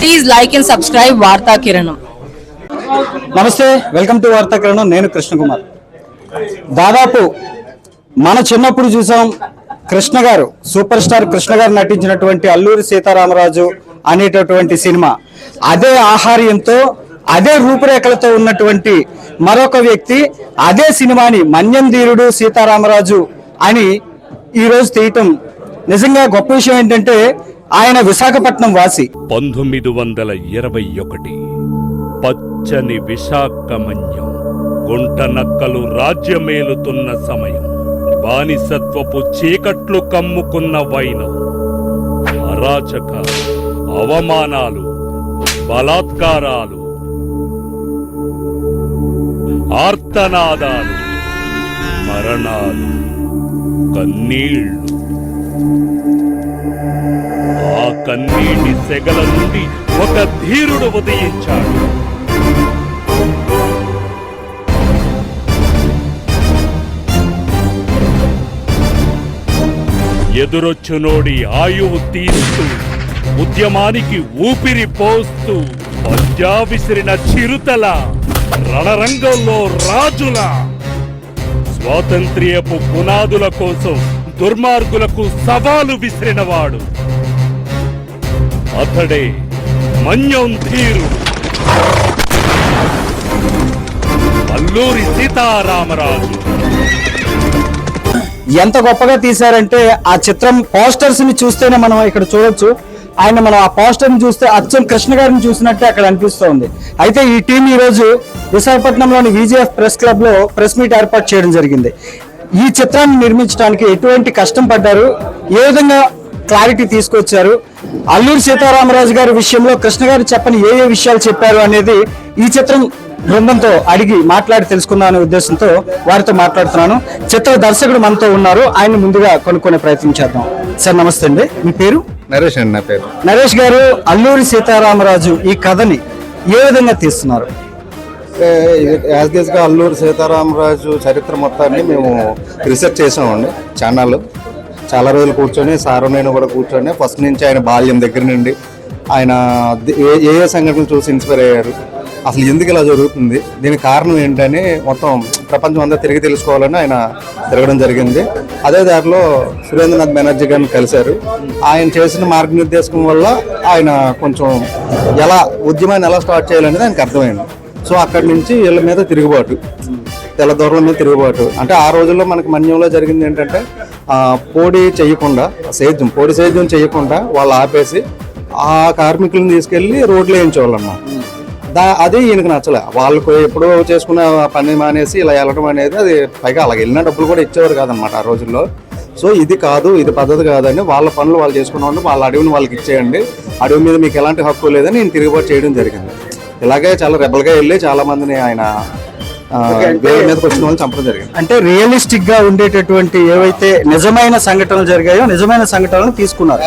Please like and subscribe వార్తా కిరణం నమస్తే వెల్కమ్ టు వార్తా కిరణం నేను కృష్ణకుమార్ దాదాపు మన చిన్నప్పుడు చూసాం కృష్ణ గారు సూపర్ స్టార్ కృష్ణ గారు నటించినటువంటి అల్లూరి సీతారామరాజు అనేటటువంటి సినిమా. అదే ఆహార్యంతో అదే రూపురేఖలతో ఉన్నటువంటి మరొక వ్యక్తి అదే సినిమాని మన్యం ధీరుడు సీతారామరాజు అని ఈరోజు తీయటం నిజంగా గొప్ప విషయం ఏంటంటే ఆయన విశాఖపట్నం వాసి. పంతొమ్మిది వందల ఇరవై ఒకటి. పచ్చని విశాఖమన్యం గుంట నక్కలు రాజ్యమేలుతున్న సమయం. బానిసత్వపు చీకట్లు కమ్ముకున్న వైనం. అరాచక అవమానాలు బలాత్కారాలు. ఆర్తనాదాలు మరణాలు కన్నీళ్ళు. ఆ కన్నీటి సెగల నుండి ఒక ధీరుడు ఉదయించాడు. ఎదురొచ్చునోడి ఆయువు తీస్తూ ఉద్యమానికి ఊపిరి పోస్తూ పంజా విసిరిన చిరుతల రణరంగంలో రాజుల. స్వాతంత్ర్యపు పునాదుల కోసం దుర్మార్గులకు సవాలు విసిరినవాడు. అతడే మన్యం ధీరుడు అల్లూరి సీతారామరాజు. ఎంత గొప్పగా తీశారంటే ఆ చిత్రం పోస్టర్స్ని చూస్తేనే మనం ఇక్కడ చూడొచ్చు. ఆయన మనం ఆ పోస్టర్ని చూస్తే అచ్చం కృష్ణ గారిని చూసినట్టే అక్కడ అనిపిస్తోంది. అయితే ఈ టీం ఈ రోజు విశాఖపట్నంలోని విజిఎఫ్ ప్రెస్ క్లబ్లో ప్రెస్ మీట్ ఏర్పాటు చేయడం జరిగింది. ఈ చిత్రాన్ని నిర్మించడానికి ఎటువంటి కష్టం పడ్డారు? ఏ విధంగా క్లారిటీ తీసుకొచ్చారు. అల్లూరి సీతారామరాజు గారి విషయంలో కృష్ణ గారు చెప్పని ఏ ఏ విషయాలు చెప్పారు అనేది ఈ చిత్రం బృందంతో అడిగి మాట్లాడి తెలుసుకుందాం అనే ఉద్దేశంతో వారితో మాట్లాడుతున్నాను. చిత్ర దర్శకుడు మనతో ఉన్నారు. ఆయన ముందుగా కొనుక్కునే ప్రయత్నం చేద్దాం. సార్ నమస్తే అండి. మీ పేరు? నరేష్ అండి నా పేరు. నరేష్ గారు అల్లూరి సీతారామరాజు ఈ కథని ఏ విధంగా తీస్తున్నారు? యాజ్ అల్లూరు సీతారామరాజు చరిత్ర మొత్తాన్ని మేము రీసెర్చ్ చేసామండి ఛానల్ చాలా రోజులు కూర్చొని సారు నేను కూడా కూర్చొని ఫస్ట్ నుంచి ఆయన బాల్యం దగ్గర నుండి ఆయన ఏ ఏ సంఘటనలు చూసి ఇన్స్పైర్ అయ్యారు? అసలు ఎందుకు ఇలా జరుగుతుంది? దీనికి కారణం ఏంటని మొత్తం ప్రపంచం అంతా తిరిగి తెలుసుకోవాలని ఆయన తిరగడం జరిగింది. అదే దారిలో సురేంద్రనాథ్ బెనర్జీ గారిని కలిశారు. ఆయన చేసిన మార్గనిర్దేశం వల్ల ఆయన కొంచెం ఎలా ఉద్యమాన్ని ఎలా స్టార్ట్ చేయాలనేది ఆయనకు అర్థమైంది. సో అక్కడి నుంచి వీళ్ళ మీద తిరుగుబాటు తెల్లదొరల మీద తిరుగుబాటు. అంటే ఆ రోజుల్లో మనకి మన్యంలో జరిగింది ఏంటంటే పోటీ చేయకుండా సేద్యం పోడి సేద్యం చేయకుండా వాళ్ళు ఆపేసి ఆ కార్మికులను తీసుకెళ్ళి రోడ్లు వేయించేవాళ్ళు దా అది ఈయనకు నచ్చలే. వాళ్ళకు ఎప్పుడో చేసుకున్న పని మానేసి ఇలా వెళ్ళడం అనేది అది పైగా అలాగే వెళ్ళిన డబ్బులు కూడా ఇచ్చేవారు కాదనమాట ఆ రోజుల్లో. సో ఇది కాదు ఇది పద్ధతి కాదని వాళ్ళ పనులు వాళ్ళు చేసుకున్న వాళ్ళ అడవిని వాళ్ళకి ఇచ్చేయండి. అడవి మీద మీకు ఎలాంటి హక్కు లేదని నేను తిరుగుబాటు చేయడం జరిగింది. ఇలాగే చాలా రెబల్గా వెళ్ళి చాలామందిని ఆయన ఆ, వేల మీదకి వచ్చిన వాళ్ళు చంపడం జరిగింది. అంటే రియలిస్టిక్గా ఉండేటటువంటి ఏవైతే నిజమైన సంఘటనలు జరిగాయో నిజమైన సంఘటనలు తీసుకున్నారు.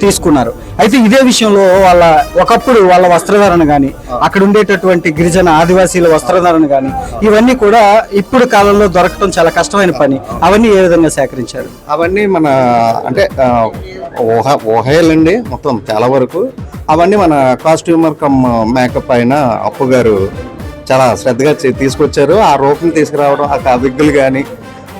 తీసుకున్నారు. అయితే ఇదే విషయంలో వాళ్ళ ఒకప్పుడు వాళ్ళ వస్త్రధారణ గాని అక్కడ ఉండేటటువంటి గిరిజన ఆదివాసీల వస్త్రధారణ గాని ఇవన్నీ కూడా ఇప్పుడు కాలంలో దొరకడం చాలా కష్టమైన పని. అవన్నీ ఏ విధంగా సేకరించారు? అవన్నీ మన అంటే ఊహ ఊహేలండి మొత్తం చాలా వరకు. అవన్నీ మన కాస్ట్యూమర్ కమ్ మేకప్ అయిన అప్పు గారు చాలా శ్రద్ధగా చే- తీసుకొచ్చారు. ఆ రూపం తీసుకురావడం ఆ విగ్గులు కానీ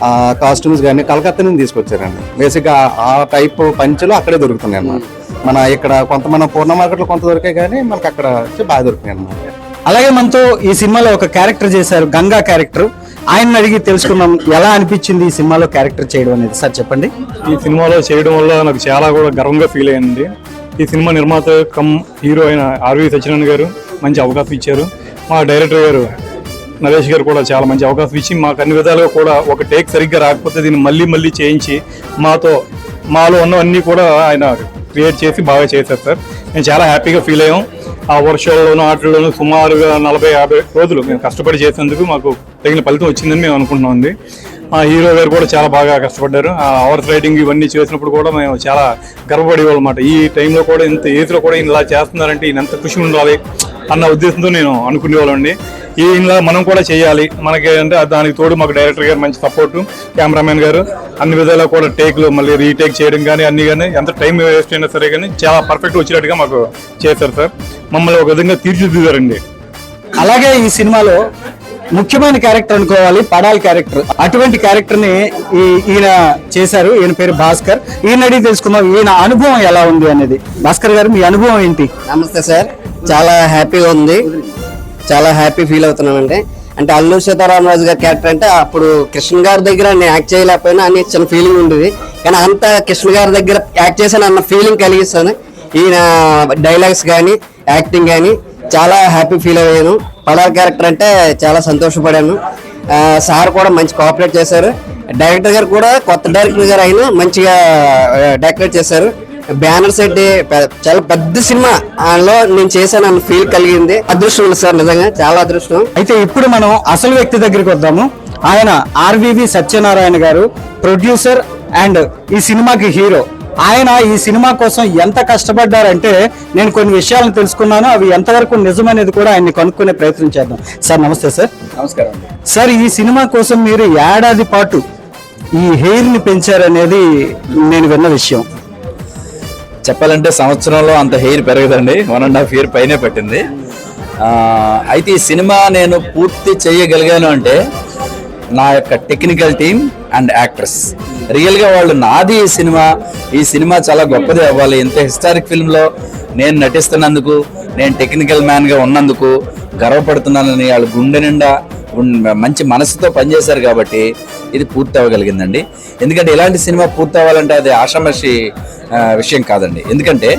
ఆ కాస్ట్యూమ్స్ కానీ కలకత్తా నుంచి తీసుకొచ్చారండి బేసిక్గా ఆ టైప్ పంచులు అక్కడే దొరుకుతున్నాయి అన్నమాట. మన ఇక్కడ కొంత మన పూర్ణ మార్కెట్లో కొంత దొరికాయి కానీ మనకి అక్కడ వచ్చి బాగా దొరికినాయి అన్నమాట. అలాగే మనతో ఈ సినిమాలో ఒక క్యారెక్టర్ చేశారు గంగా క్యారెక్టర్ ఆయన అడిగి తెలుసుకున్నాం ఎలా అనిపించింది ఈ సినిమాలో క్యారెక్టర్ చేయడం అనేది? సార్ చెప్పండి. ఈ సినిమాలో చేయడం వల్ల నాకు చాలా కూడా గర్వంగా ఫీల్ అయ్యింది. ఈ సినిమా నిర్మాత కమ్ హీరో అయిన ఆర్వి సత్యనారాయణ గారు మంచి అవకాశం ఇచ్చారు. మా డైరెక్టర్ గారు నరేష్ గారు కూడా చాలా మంచి అవకాశం ఇచ్చి మాకు అన్ని విధాలుగా కూడా ఒక టేక్ సరిగ్గా రాకపోతే దీన్ని మళ్ళీ మళ్ళీ చేయించి మాతో మాలో ఉన్నవన్నీ కూడా ఆయన క్రియేట్ చేసి బాగా చేశారు సార్. మేము చాలా హ్యాపీగా ఫీల్ అయ్యాం. ఆ వర్షాల్లోనూ ఆటల్లోనూ సుమారుగా నలభై యాభై రోజులు మేము కష్టపడి చేసేందుకు మాకు తగిన ఫలితం వచ్చిందని మేము అనుకుంటున్నాం ఉంది మా హీరో గారు కూడా చాలా బాగా కష్టపడ్డారు. ఆ అవర్స్ రైడింగ్ ఇవన్నీ చేసినప్పుడు కూడా మేము చాలా గర్వపడేవాళ్ళమాట ఈ టైంలో కూడా ఇంత ఏజ్లో కూడా ఇలా చేస్తున్నారంటే ఈయన ఎంత కృషి ఉండాలి అన్న ఉద్దేశంతో నేను అనుకునేవాళ్ళండి. ఇలా మనం కూడా చేయాలి. మనకి అంటే దానికి తోడు మాకు డైరెక్టర్ గారు మంచి సపోర్టు కెమెరామెన్ గారు. అన్ని విధాలా కూడా టేక్లు మళ్ళీ రీటేక్ చేయడం కానీ అన్ని కానీ ఎంత టైం వేస్ట్ అయినా సరే కానీ చాలా పర్ఫెక్ట్ వచ్చినట్టుగా మాకు చేశారు సార్. మమ్మల్ని ఒక విధంగా తీర్చిదిద్దారండి. అలాగే ఈ సినిమాలో ముఖ్యమైన క్యారెక్టర్ అనుకోవాలి పడాల్ క్యారెక్టర్. అటువంటి క్యారెక్టర్ని ఈ- ఈయన చేశారు ఈయన పేరు భాస్కర్. ఈయన అడిగి తెలుసుకుందాం ఈయన అనుభవం ఎలా ఉంది అనేది. భాస్కర్ గారు మీ అనుభవం ఏంటి? నమస్తే సార్. చాలా హ్యాపీగా ఉంది. చాలా హ్యాపీ ఫీల్ అవుతున్నానండి. అంటే అల్లు సీతారామరాజు గారి క్యారెక్టర్ అంటే అప్పుడు కృష్ణ గారి దగ్గర నేను యాక్ట్ చేయలేకపోయినా అని చిన్న ఫీలింగ్ ఉండేది. కానీ అంత కృష్ణ గారి దగ్గర యాక్ట్ చేశాను అన్న ఫీలింగ్ కలిగిస్తాను. ఈయన డైలాగ్స్ కానీ యాక్టింగ్ కానీ చాలా హ్యాపీ ఫీల్ అయ్యాను. పడార్ క్యారెక్టర్ అంటే చాలా సంతోషపడాను. సార్ కూడా మంచి కోఆపరేట్ చేశారు. డైరెక్టర్ గారు కూడా కొత్త డైరెక్టర్ గారు అయినా మంచిగా డెకరేట్ చేశారు. బ్యానర్ సెట్ చాలా పెద్ద సినిమా. లో నేను చేశాను అన్న ఫీల్ కలిగింది. అదృష్టం ఉంది సార్ నిజంగా. చాలా అదృష్టం. అయితే ఇప్పుడు మనం అసలు వ్యక్తి దగ్గరికి వద్దాము. ఆయన ఆర్వివి సత్యనారాయణ గారు ప్రొడ్యూసర్ అండ్ ఈ సినిమాకి హీరో ఆయన ఈ సినిమా కోసం ఎంత కష్టపడ్డారంటే నేను కొన్ని విషయాలను తెలుసుకున్నాను. అవి ఎంతవరకు నిజమనేది కూడా ఆయన్ని కనుక్కునే ప్రయత్నం చేద్దాం. సార్ నమస్తే సార్. నమస్కారం సార్ ఈ సినిమా కోసం మీరు ఏడాది పాటు ఈ హెయిర్ని పెంచారనేది నేను విన్న విషయం. చెప్పాలంటే సంవత్సరంలో అంత హెయిర్ పెరగదండి. వన్ అండ్ హాఫ్ ఇయర్ పైనే పట్టింది. అయితే ఈ సినిమా నేను పూర్తి చేయగలిగాను అంటే నా యొక్క టెక్నికల్ టీమ్ అండ్ యాక్టర్స్. రియల్గా వాళ్ళు నాది ఈ సినిమా. ఈ సినిమా చాలా గొప్పది అవ్వాలి. ఇంత హిస్టారిక్ ఫిల్మ్లో నేను నటిస్తున్నందుకు నేను టెక్నికల్ మ్యాన్గా ఉన్నందుకు గర్వపడుతున్నానని వాళ్ళు గుండె నిండా మంచి మనసుతో పనిచేశారు కాబట్టి ఇది పూర్తి అవ్వగలిగిందండి ఎందుకంటే ఇలాంటి సినిమా పూర్తి అవ్వాలంటే అది ఆషామషి విషయం కాదండి. ఎందుకంటే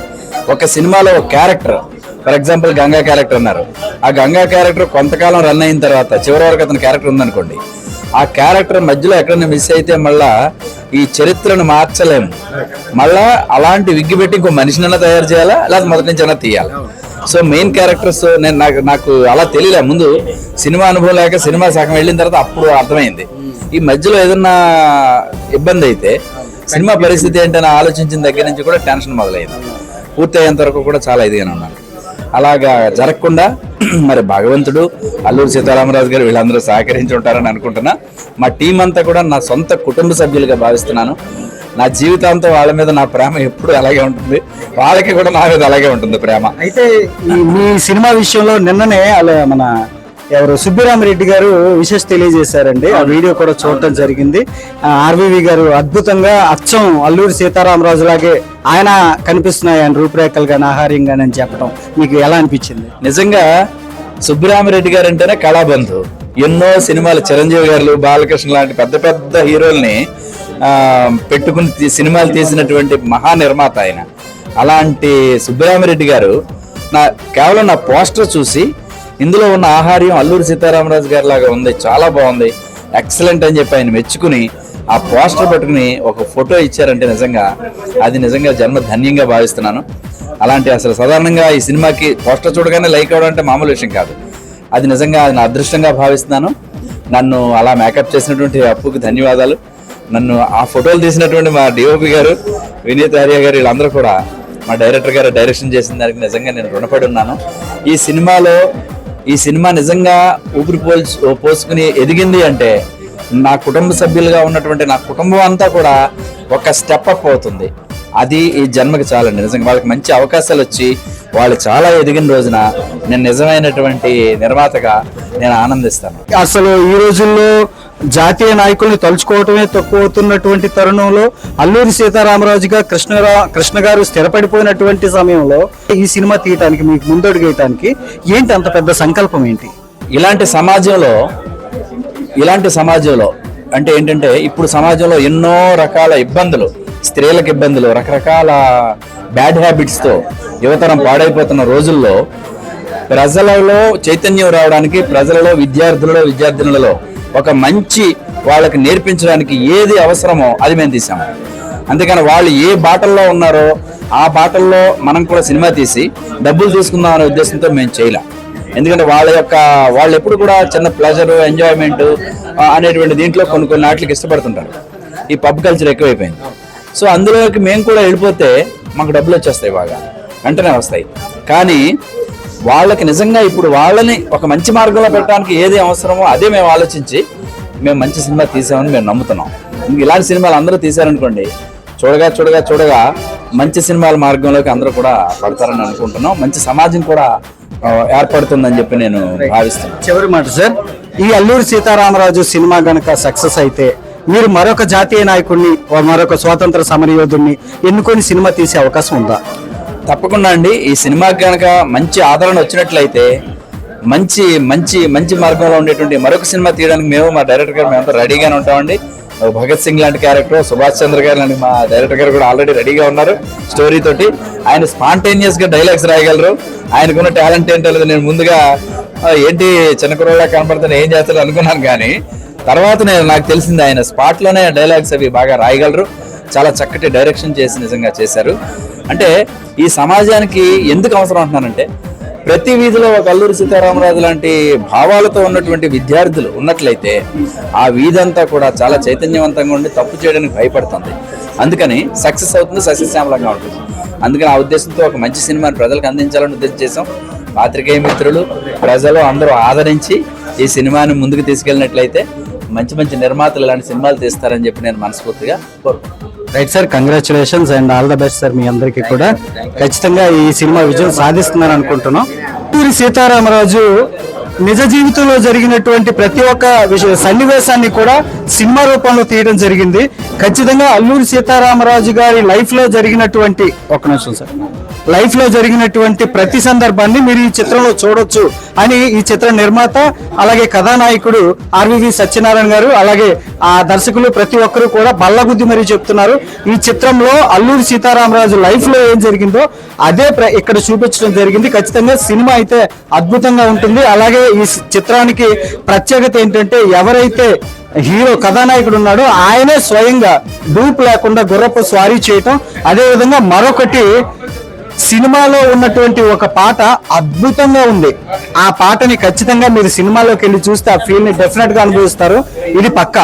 ఒక సినిమాలో ఒక character for example Ganga character అన్నారు. ఆ గంగా క్యారెక్టర్ కొంతకాలం రన్ అయిన తర్వాత చివరి వరకు అతని క్యారెక్టర్ ఉందనుకోండి. ఆ క్యారెక్టర్ మధ్యలో ఎక్కడైనా మిస్ అయితే మళ్ళా ఈ చరిత్రను మార్చలేము. మళ్ళా అలాంటి విగ్గి పెట్టి ఇంకో మనిషినైనా తయారు చేయాలా? లేదా మొదటి నుంచి అయినా తీయాలి? సో మెయిన్ క్యారెక్టర్స్ నేను నాకు నాకు అలా తెలియలే. ముందు సినిమా అనుభవం లేక సినిమా సగం వెళ్ళిన తర్వాత అప్పుడు అర్థమైంది. ఈ మధ్యలో ఏదన్నా ఇబ్బంది అయితే సినిమా పరిస్థితి ఏంటని ఆలోచించిన దగ్గర నుంచి కూడా టెన్షన్ మొదలైంది. పూర్తయ్యేంత వరకు కూడా చాలా ఇదిగానే ఉన్నాను. అలాగా జరగకుండా మరి భగవంతుడు అల్లూరు సీతారామరాజు గారు వీళ్ళందరూ సహకరించి ఉంటారని అనుకుంటున్నా. మా టీం అంతా కూడా నా సొంత కుటుంబ సభ్యులుగా భావిస్తున్నాను. నా జీవితాంతం వాళ్ళ మీద నా ప్రేమ ఎప్పుడు అలాగే ఉంటుంది. వాళ్ళకి కూడా నా మీద అలాగే ఉంటుంది ప్రేమ. అయితే ఈ మీ సినిమా విషయంలో నిన్ననే అలా మన ఎవరు సుబ్బిరామరెడ్డి గారు విశేష తెలియజేశారండి. ఆ వీడియో కూడా చూడటం జరిగింది. ఆర్వీవి గారు అద్భుతంగా అచ్చం అల్లూరి సీతారామరాజు లాగే ఆయన కనిపిస్తున్నాయి ఆయన రూపురేఖలు కానీ ఆహార్యం కానీ అని చెప్పడం మీకు ఎలా అనిపించింది? నిజంగా సుబ్బిరామరెడ్డి గారు అంటేనే కళాబంధు ఎన్నో సినిమాలు చిరంజీవి గారు బాలకృష్ణ లాంటి పెద్ద పెద్ద హీరోల్ని పెట్టుకుని సినిమాలు తీసినటువంటి మహా నిర్మాత ఆయన. అలాంటి సుబ్బరామిరెడ్డి గారు నా కేవలం నా పోస్టర్ చూసి ఇందులో ఉన్న ఆహార్యం అల్లూరి సీతారామరాజు గారి లాగా ఉంది. చాలా బాగుంది. ఎక్సలెంట్ అని చెప్పి ఆయన మెచ్చుకుని ఆ పోస్టర్ పట్టుకుని ఒక ఫోటో ఇచ్చారంటే నిజంగా అది నిజంగా జన్మ ధన్యంగా భావిస్తున్నాను. అలాంటి అసలు సాధారణంగా ఈ సినిమాకి పోస్టర్ చూడగానే లైక్ అవడం అంటే మామూలు విషయం కాదు. అది నిజంగా నా అదృష్టంగా భావిస్తున్నాను. నన్ను అలా మేకప్ చేసినటువంటి అప్పుకు ధన్యవాదాలు. నన్ను ఆ ఫోటోలు తీసినటువంటి మా డిఓపి గారు వినీత్ ఆర్య గారు వీళ్ళందరూ కూడా మా డైరెక్టర్ గారు డైరెక్షన్ చేసిన దానికి నిజంగా నేను రుణపడి ఉన్నాను. ఈ సినిమాలో ఈ సినిమా నిజంగా ఊపిరి పోల్చి పోసుకుని ఎదిగింది అంటే నా కుటుంబ సభ్యులుగా ఉన్నటువంటి నా కుటుంబం అంతా కూడా ఒక స్టెప్ అప్ అవుతుంది. అది ఈ జన్మకి చాలండి. నిజంగా వాళ్ళకి మంచి అవకాశాలు వచ్చి వాళ్ళు చాలా ఎదిగిన రోజున నేను నిజమైనటువంటి నిర్మాతగా నేను ఆనందిస్తాను. అసలు ఈ రోజుల్లో జాతీయ నాయకుల్ని తలుచుకోవటమే తక్కువ అవుతున్నటువంటి తరుణంలో అల్లూరి సీతారామరాజుగా కృష్ణరా కృష్ణ గారు స్థిరపడిపోయినటువంటి సమయంలో ఈ సినిమా తీయటానికి మీకు ముందడుగేయటానికి ఏంటి అంత పెద్ద సంకల్పం ఏంటి? ఇలాంటి సమాజంలో ఇలాంటి సమాజంలో అంటే ఏంటంటే ఇప్పుడు సమాజంలో ఎన్నో రకాల ఇబ్బందులు స్త్రీలకు ఇబ్బందులు రకరకాల బ్యాడ్ హ్యాబిట్స్తో యువతరం పాడైపోతున్న రోజుల్లో ప్రజలలో చైతన్యం రావడానికి ప్రజలలో విద్యార్థులలో విద్యార్థినులలో ఒక మంచి వాళ్ళకి నేర్పించడానికి ఏది అవసరమో అది మేము తీసాము అందుకని వాళ్ళు ఏ బాటల్లో ఉన్నారో ఆ బాటల్లో మనం కూడా సినిమా తీసి డబ్బులు తీసుకుందాం అనే ఉద్దేశంతో మేము చేయలేం. ఎందుకంటే వాళ్ళ యొక్క వాళ్ళు ఎప్పుడు కూడా చిన్న ప్లెజర్ ఎంజాయ్మెంట్ అనేటువంటి దీంట్లో కొన్ని కొన్ని వాటికి ఇష్టపడుతుంటారు. ఈ పబ్ కల్చర్ ఎక్కువైపోయింది. సో అందులోకి మేము కూడా వెళ్ళిపోతే మాకు డబ్బులు వచ్చేస్తాయి బాగా. వెంటనే వస్తాయి. కానీ వాళ్ళకి నిజంగా ఇప్పుడు వాళ్ళని ఒక మంచి మార్గంలో పెట్టడానికి ఏది అవసరమో అదే మేము ఆలోచించి మేము మంచి సినిమా తీసామని మేము నమ్ముతున్నాం. ఇలాంటి సినిమాలు అందరూ తీశారనుకోండి చూడగా చూడగా చూడగా మంచి సినిమాల మార్గంలోకి అందరూ కూడా పడతారని అనుకుంటున్నాం. మంచి సమాజం కూడా ఏర్పడుతుందని చెప్పి నేను భావిస్తున్నాను. చివరి మాట సార్ ఈ అల్లూరి సీతారామరాజు సినిమా గనక సక్సెస్ అయితే మీరు మరొక జాతీయ నాయకుడిని మరొక స్వాతంత్ర సమరయోధుడిని ఎన్నుకొని సినిమా తీసే అవకాశం ఉందా? తప్పకుండా అండి. ఈ సినిమాకి కనుక మంచి ఆదరణ వచ్చినట్లయితే మంచి మంచి మంచి మార్గంలో ఉండేటువంటి మరొక సినిమా తీయడానికి మేము మా డైరెక్టర్ గారు మేమంతా రెడీగానే ఉంటామండి. భగత్ సింగ్ లాంటి క్యారెక్టర్ సుభాష్ చంద్ర గారు లాంటి మా డైరెక్టర్ గారు కూడా ఆల్రెడీ రెడీగా ఉన్నారు స్టోరీ తోటి. ఆయన స్పాంటేనియస్గా డైలాగ్స్ రాయగలరు. ఆయనకున్న టాలెంట్ ఏంటో లేదు నేను ముందుగా ఏంటి చిన్న కుర్రోళ్ళ కనపడుతున్నా ఏం చేస్తారు అనుకున్నాను కానీ తర్వాత నేను నాకు తెలిసింది ఆయన స్పాట్లోనే డైలాగ్స్ అవి బాగా రాయగలరు. చాలా చక్కటి డైరెక్షన్ చేసి నిజంగా చేశారు. అంటే ఈ సమాజానికి ఎందుకు అవసరం అంటున్నానంటే ప్రతి వీధిలో ఒక అల్లూరి సీతారామరాజు లాంటి భావాలతో ఉన్నటువంటి విద్యార్థులు ఉన్నట్లయితే ఆ వీధి అంతా కూడా చాలా చైతన్యవంతంగా ఉండి తప్పు చేయడానికి భయపడుతుంది. అందుకని సక్సెస్ అవుతుంది సస్యశ్యామలంగా ఉంటుంది. అందుకని ఆ ఉద్దేశంతో ఒక మంచి సినిమాని ప్రజలకు అందించాలని ఉద్దేశం చేసాం పాత్రికేయ మిత్రులు ప్రజలు అందరూ ఆదరించి ఈ సినిమాని ముందుకు తీసుకెళ్ళినట్లయితే మంచి మంచి నిర్మాతలు ఇలాంటి సినిమాలు తీస్తారని చెప్పి నేను మనస్ఫూర్తిగా కోరుకుంటున్నాను. Right sir congratulations and all the best sir మీ అందరికీ కూడా. ఖచ్చితంగా ఈ సినిమా విజయం సాధిస్తుందని అనుకుంటున్నాం అల్లూరి సీతారామరాజు నిజ జీవితంలో జరిగినటువంటి ప్రతి ఒక్క విషయ సన్నివేశాన్ని కూడా సినిమా రూపంలో తీయడం జరిగింది. ఖచ్చితంగా అల్లూరి సీతారామరాజు గారి లైఫ్లో జరిగినటువంటి ఒక నిమిషం సార్. లైఫ్లో జరిగినటువంటి ప్రతి సందర్భాన్ని మీరు ఈ చిత్రంలో చూడొచ్చు అని ఈ చిత్ర నిర్మాత అలాగే కథానాయకుడు ఆర్వివి సత్యనారాయణ గారు అలాగే ఆ దర్శకులు ప్రతి ఒక్కరూ కూడా బల్లగుద్ది మరీ చెప్తున్నారు. ఈ చిత్రంలో అల్లూరి సీతారామరాజు లైఫ్లో ఏం జరిగిందో అదే ప్ర- ఇక్కడ చూపించడం జరిగింది. ఖచ్చితంగా సినిమా అయితే అద్భుతంగా ఉంటుంది. అలాగే ఈ చిత్రానికి ప్రత్యేకత ఏంటంటే ఎవరైతే హీరో కథానాయకుడు ఉన్నాడో ఆయనే స్వయంగా డూప్ లేకుండా గుర్రపు స్వారీ చేయటం. అదే విధంగా మరొకటి సినిమాలో ఉన్నటువంటి ఒక పాట అద్భుతంగా ఉంది. ఆ పాటని ఖచ్చితంగా మీరు సినిమాలోకి వెళ్ళి చూస్తే ఆ ఫీల్ని డెఫినెట్గా అనుభవిస్తారు. ఇది పక్క.